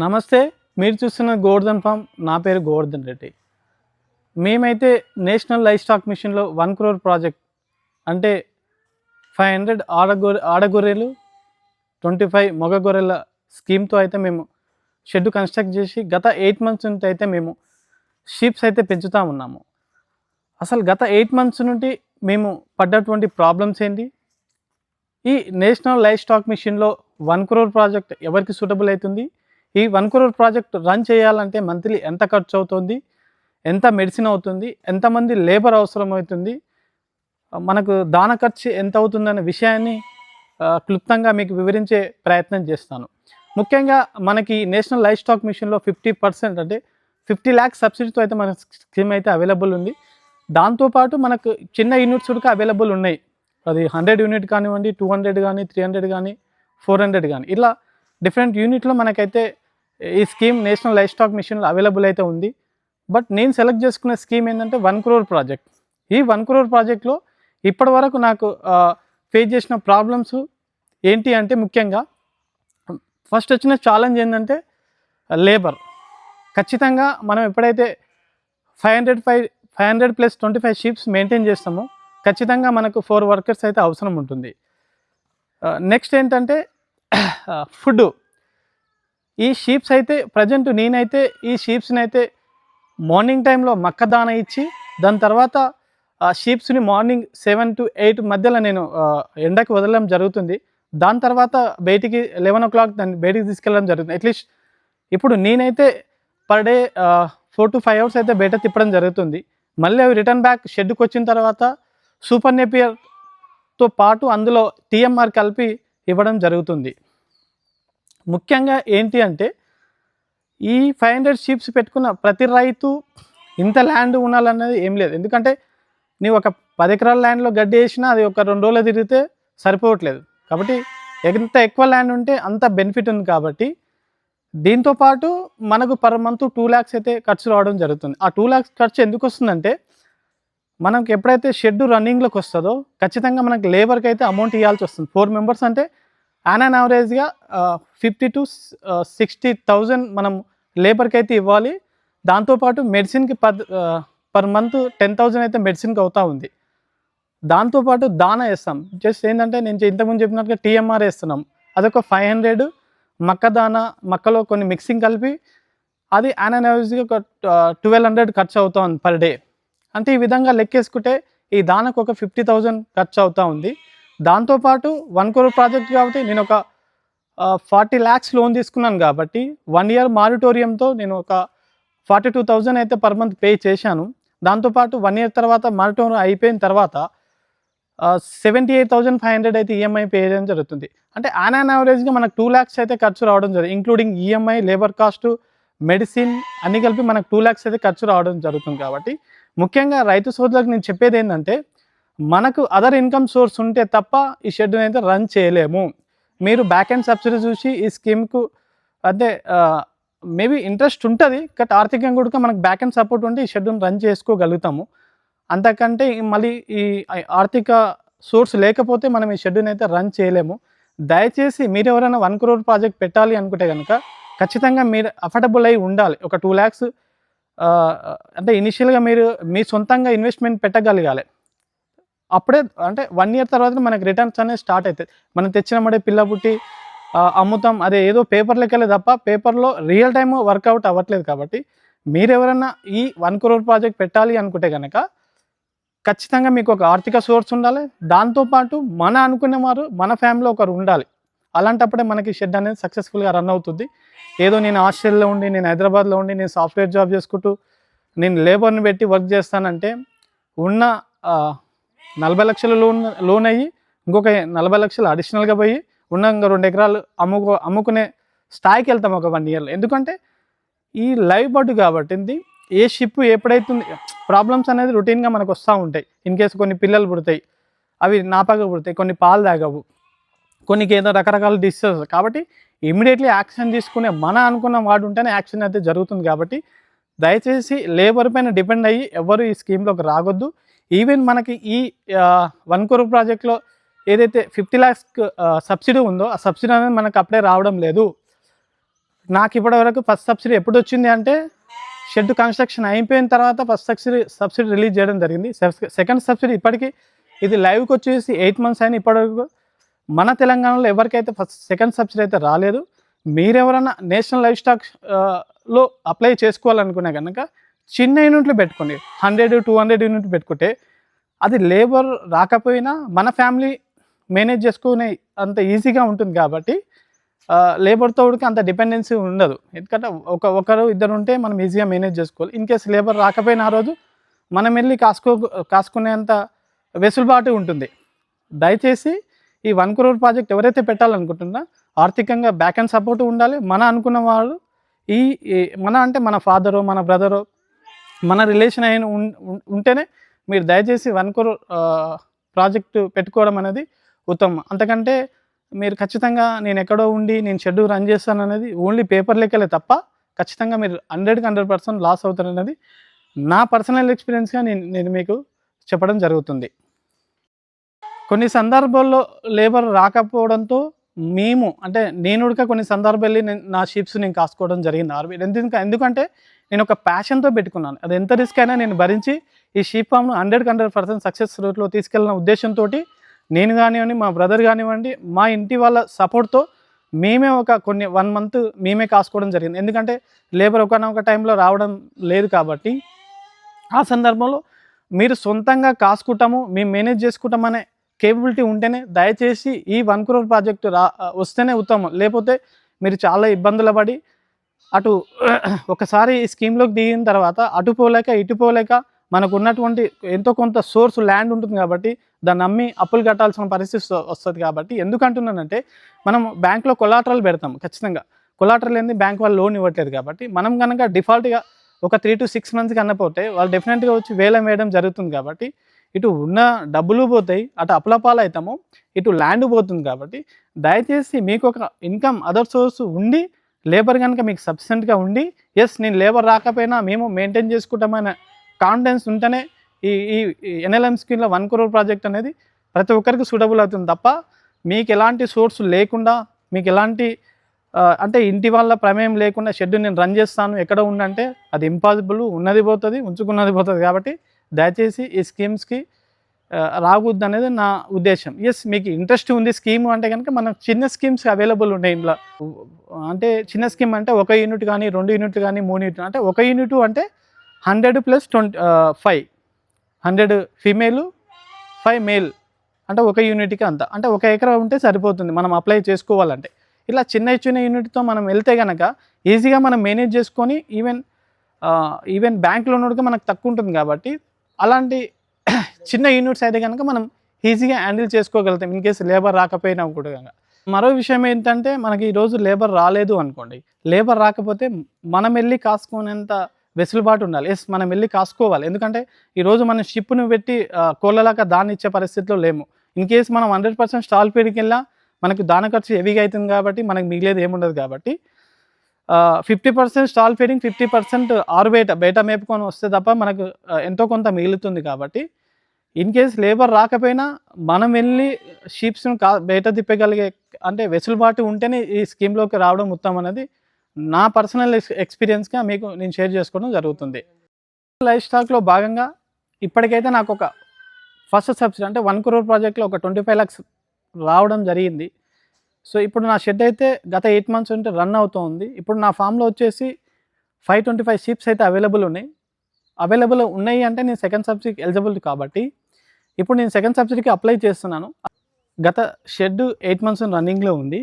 నమస్తే మీరు చూస్తున్న గోవర్ధన్ ఫామ్. నా పేరు గోవర్ధన్ రెడ్డి. మేమైతే నేషనల్ లైఫ్ స్టాక్ మిషన్లో వన్ క్రోర్ ప్రాజెక్ట్ అంటే ఫైవ్ హండ్రెడ్ ఆడగొర్రె ఆడగొర్రెలు ట్వంటీ ఫైవ్ మగ గొర్రెల స్కీమ్తో అయితే మేము షెడ్ కన్స్ట్రక్ట్ చేసి గత ఎయిట్ మంత్స్ నుండి అయితే మేము షీప్స్ అయితే పెంచుతూ ఉన్నాము. అసలు గత ఎయిట్ మంత్స్ నుండి మేము పడ్డటువంటి ప్రాబ్లమ్స్ ఏంటి? ఈ నేషనల్ లైఫ్ స్టాక్ మిషన్లో వన్ క్రోర్ ప్రాజెక్ట్ ఎవరికి సూటబుల్ అవుతుంది? ఈ వన్ క్రోర్ ప్రాజెక్ట్ రన్ చేయాలంటే మంత్లీ ఎంత ఖర్చు అవుతుంది? ఎంత మెడిసిన్ అవుతుంది? ఎంతమంది లేబర్ అవసరం అవుతుంది? మనకు దాన ఖర్చు ఎంత అవుతుందనే విషయాన్ని క్లుప్తంగా మీకు వివరించే ప్రయత్నం చేస్తాను. ముఖ్యంగా మనకి నేషనల్ లైఫ్ స్టాక్ మిషన్లో ఫిఫ్టీ పర్సెంట్ అంటే ఫిఫ్టీ ల్యాక్స్ సబ్సిడీతో అయితే మన స్కీమ్ అయితే అవైలబుల్ ఉంది. దాంతోపాటు మనకు చిన్న యూనిట్స్ కూడా అవైలబుల్ ఉన్నాయి. అది హండ్రెడ్ యూనిట్ కానివ్వండి టూ హండ్రెడ్ కానీ త్రీ హండ్రెడ్ కానీ ఫోర్ హండ్రెడ్ కానీ. ఇలా డిఫరెంట్ యూనిట్లో మనకైతే ఈ స్కీమ్ నేషనల్ లైఫ్ స్టాక్ మిషన్లో అవైలబుల్ అయితే ఉంది. బట్ నేను సెలెక్ట్ చేసుకున్న స్కీమ్ ఏంటంటే వన్ క్రోర్ ప్రాజెక్ట్. ఈ వన్ క్రోర్ ప్రాజెక్ట్లో ఇప్పటి వరకు నాకు ఫేస్ చేసిన ప్రాబ్లమ్స్ ఏంటి అంటే ముఖ్యంగా ఫస్ట్ వచ్చిన ఛాలెంజ్ ఏంటంటే లేబర్ ఖచ్చితంగా మనం ఎప్పుడైతే five hundred five five hundred plus twenty five sheeps maintain చేస్తామో ఖచ్చితంగా మనకు ఫోర్ వర్కర్స్ అయితే అవసరం ఉంటుంది. నెక్స్ట్ ఏంటంటే ఫుడ్ ఈ షీప్స్ అయితే ప్రజెంట్ నేనైతే ఈ షీప్స్ని అయితే మార్నింగ్ టైంలో మక్క దాన ఇచ్చి దాని తర్వాత ఆ షీప్స్ని మార్నింగ్ సెవెన్ టు ఎయిట్ మధ్యలో నేను ఎండకు ఎండకి వదలడం జరుగుతుంది. దాని తర్వాత బయటికి లెవెన్ ఓ క్లాక్ దాన్ని బయటికి తీసుకెళ్ళడం జరుగుతుంది. అట్లీస్ట్ ఇప్పుడు నేనైతే per day four to five hours అయితే బయట తిప్పడం జరుగుతుంది. మళ్ళీ అవి రిటర్న్ బ్యాక్ షెడ్కి వచ్చిన తర్వాత సూపర్ నెపియర్తో పాటు అందులో టీఎంఆర్ కలిపి ఇవ్వడం జరుగుతుంది. ముఖ్యంగా ఏంటి అంటే ఈ ఫైవ్ హండ్రెడ్ షీప్స్ పెట్టుకున్న ప్రతి రైతు ఇంత ల్యాండ్ ఉండాలన్నది ఏం లేదు. ఎందుకంటే నీవు ఒక పది ఎకరాల ల్యాండ్లో గడ్డి వేసినా అది ఒక రెండు రోజులు తిరిగితే సరిపోవట్లేదు. కాబట్టి ఎంత ఎక్కువ ల్యాండ్ ఉంటే అంత బెనిఫిట్ ఉంది కాబట్టి దీంతో పాటు మనకు పర్ మంత్ టూ ల్యాక్స్ అయితే ఖర్చు రావడం జరుగుతుంది. ఆ టూ ల్యాక్స్ ఖర్చు ఎందుకు వస్తుందంటే మనకు ఎప్పుడైతే షెడ్ రన్నింగ్లోకి వస్తుందో ఖచ్చితంగా మనకు లేబర్కి అయితే అమౌంట్ ఇవ్వాల్సి వస్తుంది. ఫోర్ మెంబర్స్ అంటే యాన్ అండ్ యావరేజ్గా ఫిఫ్టీ టు సిక్స్టీ థౌజండ్ మనం లేబర్కి అయితే ఇవ్వాలి. దాంతోపాటు మెడిసిన్కి per per month ten thousand అయితే మెడిసిన్కి అవుతూ ఉంది. దాంతోపాటు దాన వేస్తాం. జస్ట్ ఏంటంటే నేను ఇంతకుముందు చెప్పినట్టుగా టీఎంఆర్ వేస్తున్నాం. అదొక ఫైవ్ హండ్రెడ్ మక్క దాన మక్కలో కొన్ని మిక్సింగ్ కలిపి అది యాన్ అండ్ యావరేజ్గా ఒక ట్వెల్వ్ హండ్రెడ్ ఖర్చు అవుతూ ఉంది పర్ డే అంటే ఈ విధంగా లెక్కేసుకుంటే ఈ దానకు ఒక ఫిఫ్టీ థౌజండ్ ఖర్చు అవుతూ ఉంది. దాంతోపాటు వన్ క్రోర్ ప్రాజెక్ట్ కాబట్టి నేను ఒక ఫార్టీ ల్యాక్స్ లోన్ తీసుకున్నాను కాబట్టి వన్ ఇయర్ మారిటోరియంతో నేను ఒక ఫార్టీ టూ థౌజండ్ అయితే పర్ మంత్ పే చేశాను. దాంతోపాటు వన్ ఇయర్ తర్వాత మారిటోరియం అయిపోయిన తర్వాత seventy eight thousand five hundred అయితే ఈఎంఐ పే చేయడం జరుగుతుంది. అంటే ఆన్ అన్ యావరేజ్గా మనకు టూ ల్యాక్స్ అయితే ఖర్చు రావడం జరుగుతుంది. Including EMI labour cost medicine అన్ని కలిపి మనకు టూ ల్యాక్స్ అయితే ఖర్చు రావడం జరుగుతుంది కాబట్టి ముఖ్యంగా రైతు సోదరులకు నేను చెప్పేది ఏంటంటే మనకు అదర్ ఇన్కమ్ సోర్స్ ఉంటే తప్ప ఈ షెడ్యూల్ అయితే రన్ చేయలేము. మీరు బ్యాక్ అండ్ సబ్సిడీ చూసి ఈ స్కీమ్కు అంటే మేబీ ఇంట్రెస్ట్ ఉంటుంది బట్ ఆర్థికంగా కూడా మనకు బ్యాక్ అండ్ సపోర్ట్ ఉంటే ఈ షెడ్యూల్ రన్ చేసుకోగలుగుతాము. అంతకంటే మళ్ళీ ఈ ఆర్థిక సోర్స్ లేకపోతే మనం ఈ షెడ్యూల్ అయితే రన్ చేయలేము. దయచేసి మీరు ఎవరైనా వన్ క్రోర్ ప్రాజెక్ట్ పెట్టాలి అనుకుంటే కనుక ఖచ్చితంగా మీరు అఫర్డబుల్ అయి ఉండాలి. ఒక టూ ల్యాక్స్ అంటే ఇనిషియల్గా మీరు మీ సొంతంగా ఇన్వెస్ట్మెంట్ పెట్టగలగాలి. అప్పుడే అంటే వన్ ఇయర్ తర్వాత మనకి రిటర్న్స్ అనేది స్టార్ట్ అవుతుంది మనం తెచ్చినప్పుడే పిల్ల పుట్టి అమ్ముతాం అదే ఏదో పేపర్ లెక్కలే తప్ప పేపర్లో రియల్ టైమ్ వర్కౌట్ అవ్వట్లేదు కాబట్టి మీరు ఎవరైనా ఈ వన్ క్రోర్ ప్రాజెక్ట్ పెట్టాలి అనుకుంటే కనుక ఖచ్చితంగా మీకు ఒక ఆర్థిక సోర్స్ ఉండాలి. దాంతోపాటు మన అనుకునే వారు మన ఫ్యామిలీ ఒకరు ఉండాలి. అలాంటప్పుడే మనకి షెడ్ అనేది సక్సెస్ఫుల్గా రన్ అవుతుంది. ఏదో నేను హాస్టల్లో ఉండి నేను హైదరాబాద్లో ఉండి నేను సాఫ్ట్వేర్ జాబ్ చేసుకుంటూ నేను లేబర్ని పెట్టి వర్క్ చేస్తానంటే ఉన్న నలభై లక్షలు లోన్ లోన్ అయ్యి ఇంకొక నలభై లక్షలు అడిషనల్గా పోయి ఉన్న ఇంకా రెండు ఎకరాలు అమ్ముకో అమ్ముకునే స్థాయికి వెళ్తాం ఒక వన్ ఇయర్లో ఎందుకంటే ఈ లైవ్ బర్డ్ కాబట్టి ఏ షిప్ ఎప్పుడైతుంది ప్రాబ్లమ్స్ అనేది రొటీన్గా మనకు వస్తూ ఉంటాయి. ఇన్ కేసు కొన్ని పిల్లలు పుడతాయి అవి నాపగా పుడతాయి కొన్ని పాలు తాగవు కొన్నికి ఏదో రకరకాల డిసీజెస్ కాబట్టి ఇమీడియట్లీ యాక్షన్ తీసుకునే మన అనుకున్న వాడు ఉంటేనే యాక్షన్ అయితే జరుగుతుంది కాబట్టి దయచేసి లేబర్ పైన డిపెండ్ అయ్యి ఎవరు ఈ స్కీమ్లోకి రాగొద్దు. ఈవెన్ మనకి ఈ వన్ క్రోర్ ప్రాజెక్ట్లో ఏదైతే ఫిఫ్టీ ల్యాక్స్ సబ్సిడీ ఉందో ఆ సబ్సిడీ అనేది మనకు అప్పుడే రావడం లేదు. నాకు ఇప్పటి వరకు ఫస్ట్ సబ్సిడీ ఎప్పుడు వచ్చింది అంటే షెడ్ కన్స్ట్రక్షన్ అయిపోయిన తర్వాత ఫస్ట్ సబ్సిడీ సబ్సిడీ రిలీజ్ చేయడం జరిగింది. సెకండ్ సబ్సిడీ ఇప్పటికీ ఇది లైవ్కి వచ్చేసి ఎయిట్ మంత్స్ అయిన ఇప్పటివరకు మన తెలంగాణలో ఎవరికైతే ఫస్ట్ సెకండ్ సబ్సిడీ అయితే రాలేదు మీరెవరైనా నేషనల్ లైఫ్ స్టాక్లో అప్లై చేసుకోవాలనుకునే కనుక చిన్న యూనిట్లు పెట్టుకోండి. హండ్రెడ్ టూ హండ్రెడ్ యూనిట్ పెట్టుకుంటే అది లేబర్ రాకపోయినా మన ఫ్యామిలీ మేనేజ్ చేసుకునే అంత ఈజీగా ఉంటుంది కాబట్టి లేబర్తో ఉడికి అంత డిపెండెన్సీ ఉండదు. ఎందుకంటే ఒక ఒకరు ఇద్దరు ఉంటే మనం ఈజీగా మేనేజ్ చేసుకోవాలి. ఇన్ కేసు లేబర్ రాకపోయినా ఆ రోజు మనం వెళ్ళి కాసుకో కాసుకునేంత వెసులుబాటు ఉంటుంది. దయచేసి ఈ వన్ క్రోర్ ప్రాజెక్ట్ ఎవరైతే పెట్టాలనుకుంటున్నా ఆర్థికంగా బ్యాక్ అండ్ సపోర్ట్ ఉండాలి. మన అనుకున్న వాళ్ళు ఈ మన అంటే మన ఫాదరు మన బ్రదరో మన రిలేషన్ అయిన ఉంటేనే మీరు దయచేసి వన్ కోర్ ప్రాజెక్టు పెట్టుకోవడం అనేది ఉత్తమం. అంతకంటే మీరు ఖచ్చితంగా నేను ఎక్కడో ఉండి నేను షెడ్యూల్ రన్ చేస్తాను అనేది ఓన్లీ పేపర్ లెక్కలే తప్ప ఖచ్చితంగా మీరు హండ్రెడ్కి హండ్రెడ్ పర్సెంట్ లాస్ అవుతారు అనేది నా పర్సనల్ ఎక్స్పీరియన్స్గా నేను నేను మీకు చెప్పడం జరుగుతుంది. కొన్ని సందర్భాల్లో లేబర్ రాకపోవడంతో మేము అంటే నేను ఉడక కొన్ని సందర్భాల్లో నేను నా షిప్స్ నేను కాసుకోవడం జరిగింది. ఆర్బీ ఎందుకంటే ఎందుకంటే నేను ఒక ప్యాషన్తో పెట్టుకున్నాను. అది ఎంత రిస్క్ అయినా నేను భరించి ఈ షీప్ ఫామ్ను హండ్రెడ్ హండ్రెడ్ పర్సెంట్ సక్సెస్ రూట్లో తీసుకెళ్ళిన ఉద్దేశంతో నేను కానివ్వండి మా బ్రదర్ కానివ్వండి మా ఇంటి వాళ్ళ సపోర్ట్తో మేమే ఒక కొన్ని వన్ మంత్ మేమే కాసుకోవడం జరిగింది. ఎందుకంటే లేబర్ ఒకనొక టైంలో రావడం లేదు కాబట్టి ఆ సందర్భంలో మీరు సొంతంగా కాసుకుంటాము మేము మేనేజ్ చేసుకుంటామనే కేపబిలిటీ ఉంటేనే దయచేసి ఈ వన్ క్రోర్ ప్రాజెక్టు రా వస్తేనే ఉత్తమం. లేకపోతే మీరు చాలా ఇబ్బందులు పడి అటు ఒకసారి ఈ స్కీమ్లోకి దిగిన తర్వాత అటు పోలేక ఇటు పోలేక మనకు ఉన్నటువంటి ఎంతో కొంత సోర్స్ ల్యాండ్ ఉంటుంది కాబట్టి దాన్ని అమ్మి అప్పులు కట్టాల్సిన పరిస్థితి వస్తుంది కాబట్టి ఎందుకంటున్నానంటే మనం బ్యాంకులో కొలాటరల్ పెడతాం ఖచ్చితంగా. కొలాటరల్ ఏంది? బ్యాంక్ వాళ్ళు లోన్ ఇవ్వట్లేదు కాబట్టి మనం కనుక డిఫాల్ట్గా ఒక త్రీ టు సిక్స్ మంత్స్కి అన్నపోతే వాళ్ళు డెఫినెట్గా వచ్చి వేలం వేయడం జరుగుతుంది కాబట్టి ఇటు ఉన్న డబ్బులు పోతాయి అటు అప్పులపాలు అవుతాము ఇటు ల్యాండ్ పోతుంది కాబట్టి దయచేసి మీకు ఒక ఇన్కమ్ అదర్ సోర్స్ ఉండి లేబర్ కనుక మీకు సఫిషియెంట్గా ఉండి ఎస్ నేను లేబర్ రాకపోయినా మేము మెయింటైన్ చేసుకుంటామనే కాన్ఫిడెన్స్ ఉంటేనే ఈ ఈ ఎన్ఎల్ఎం స్కీమ్లో వన్ క్రోర్ ప్రాజెక్ట్ అనేది ప్రతి ఒక్కరికి సూటబుల్ అవుతుంది తప్ప మీకు ఎలాంటి సోర్స్ లేకుండా మీకు ఎలాంటి అంటే ఇంటి వాళ్ళ ప్రమేయం లేకుండా షెడ్యూల్ నేను రన్ చేస్తాను ఎక్కడ ఉండంటే అది ఇంపాసిబుల్ ఉన్నది పోతుంది ఉంచుకున్నది పోతుంది కాబట్టి దయచేసి ఈ స్కీమ్స్కి రాకూడదు అనేది నా ఉద్దేశం. ఎస్ మీకు ఇంట్రెస్ట్ ఉంది స్కీమ్ అంటే కనుక మనకు చిన్న స్కీమ్స్ అవైలబుల్ ఉంటాయి ఇంట్లో అంటే చిన్న స్కీమ్ అంటే ఒక యూనిట్ కానీ రెండు యూనిట్ కానీ మూడు యూనిట్ అంటే ఒక యూనిట్ అంటే hundred plus twenty five hundred female five male అంటే ఒక యూనిట్కి అంత. అంటే ఒక ఎకరా ఉంటే సరిపోతుంది. మనం అప్లై చేసుకోవాలంటే. ఇలా చిన్న చిన్న యూనిట్తో మనం వెళ్తే కనుక ఈజీగా మనం మేనేజ్ చేసుకొని ఈవెన్ ఈవెన్ బ్యాంకులో ఉన్నట్టుగా మనకు తక్కువ ఉంటుంది కాబట్టి అలాంటి చిన్న యూనిట్స్ అయితే కనుక మనం ఈజీగా హ్యాండిల్ చేసుకోగలుగుతాం. ఇన్ కేసు లేబర్ రాకపోయినా కూడా కనుక. మరో విషయం ఏంటంటే మనకి ఈరోజు లేబర్ రాలేదు అనుకోండి. లేబర్ రాకపోతే మనం వెళ్ళి కాసుకునేంత వెసులుబాటు ఉండాలి. ఎస్ మనం వెళ్ళి కాసుకోవాలి. ఎందుకంటే ఈరోజు మనం షిప్ను పెట్టి కోళ్ళలాగా దాన్ని ఇచ్చే పరిస్థితిలో లేము. ఇన్ కేస్ మనం హండ్రెడ్ పర్సెంట్ స్టాల్ ఫీడ్కి వెళ్ళా మనకు దాని ఖర్చు హెవీగా అవుతుంది కాబట్టి మనకు మిగిలేదు ఏముండదు కాబట్టి fifty percent stall feeding fifty percent ఆరు బయట బయట మేపుకొని వస్తే తప్ప మనకు ఎంతో కొంత మిగులుతుంది కాబట్టి ఇన్ కేస్ లేబర్ రాకపోయినా మనం వెళ్ళి షీప్స్ను కా బయట తిప్పగలిగే అంటే వెసులుబాటు ఉంటేనే ఈ స్కీమ్లోకి రావడం ఉత్తమం అనేది నా పర్సనల్ ఎక్స్పీరియన్స్గా మీకు నేను షేర్ చేసుకోవడం జరుగుతుంది. లైఫ్ స్టాక్లో భాగంగా ఇప్పటికైతే నాకు ఒక ఫస్ట్ సబ్సిడీ అంటే వన్ క్రోర్ ప్రాజెక్ట్లో ఒక ట్వంటీ ఫైవ్ ల్యాక్స్ రావడం జరిగింది. సో ఇప్పుడు నా షెడ్ అయితే గత ఎయిట్ మంత్స్ ఉంటే రన్ అవుతుంది. ఇప్పుడు నా ఫామ్లో వచ్చేసి ఫైవ్ ట్వంటీ ఫైవ్ షీప్స్ అయితే అవైలబుల్ ఉన్నాయి. అవైలబుల్ ఉన్నాయి అంటే నేను సెకండ్ సబ్సిడీకి ఎలిజిబుల్ కాబట్టి ఇప్పుడు నేను సెకండ్ సబ్సిడీకి అప్లై చేస్తున్నాను. గత షెడ్ ఎయిట్ మంత్స్ రన్నింగ్లో ఉంది.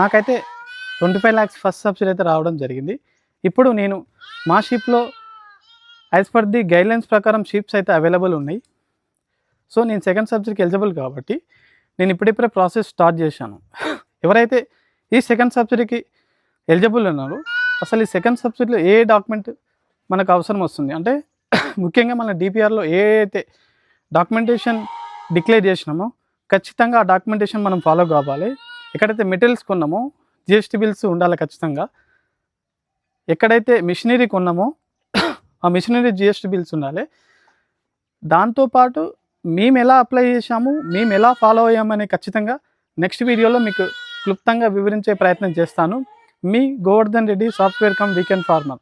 నాకైతే twenty five lakhs first subsidy అయితే రావడం జరిగింది. ఇప్పుడు నేను మా షీప్లో యాజ్ పర్ ది గైడ్లైన్స్ ప్రకారం షీప్స్ అయితే అవైలబుల్ ఉన్నాయి. సో నేను సెకండ్ సబ్సిడీకి ఎలిజిబుల్ కాబట్టి నేను ఇప్పుడిప్పుడే ప్రాసెస్ స్టార్ట్ చేశాను. ఎవరైతే ఈ సెకండ్ సబ్సిడీకి ఎలిజిబుల్ ఉన్నారో అసలు ఈ సెకండ్ సబ్సిడీలో ఏ డాక్యుమెంట్ మనకు అవసరం వస్తుంది? అంటే ముఖ్యంగా మన డిపిఆర్లో ఏ అయితే డాక్యుమెంటేషన్ డిక్లేర్ చేసినామో. ఖచ్చితంగా ఆ డాక్యుమెంటేషన్ మనం ఫాలో కావాలి. ఎక్కడైతే మెటీరియల్స్ కొన్నామో జిఎస్టీ బిల్స్ ఉండాలి ఖచ్చితంగా. ఎక్కడైతే మిషనరీ కొన్నామో ఆ మిషనరీ జిఎస్టీ బిల్స్ ఉండాలి. దాంతోపాటు మేము ఎలా అప్లై చేశాము మేము ఎలా ఫాలో అయ్యామని ఖచ్చితంగా నెక్స్ట్ వీడియోలో మీకు క్లుప్తంగా వివరించే ప్రయత్నం చేస్తాను. మీ Govardhan Reddy software cum weekend farmer.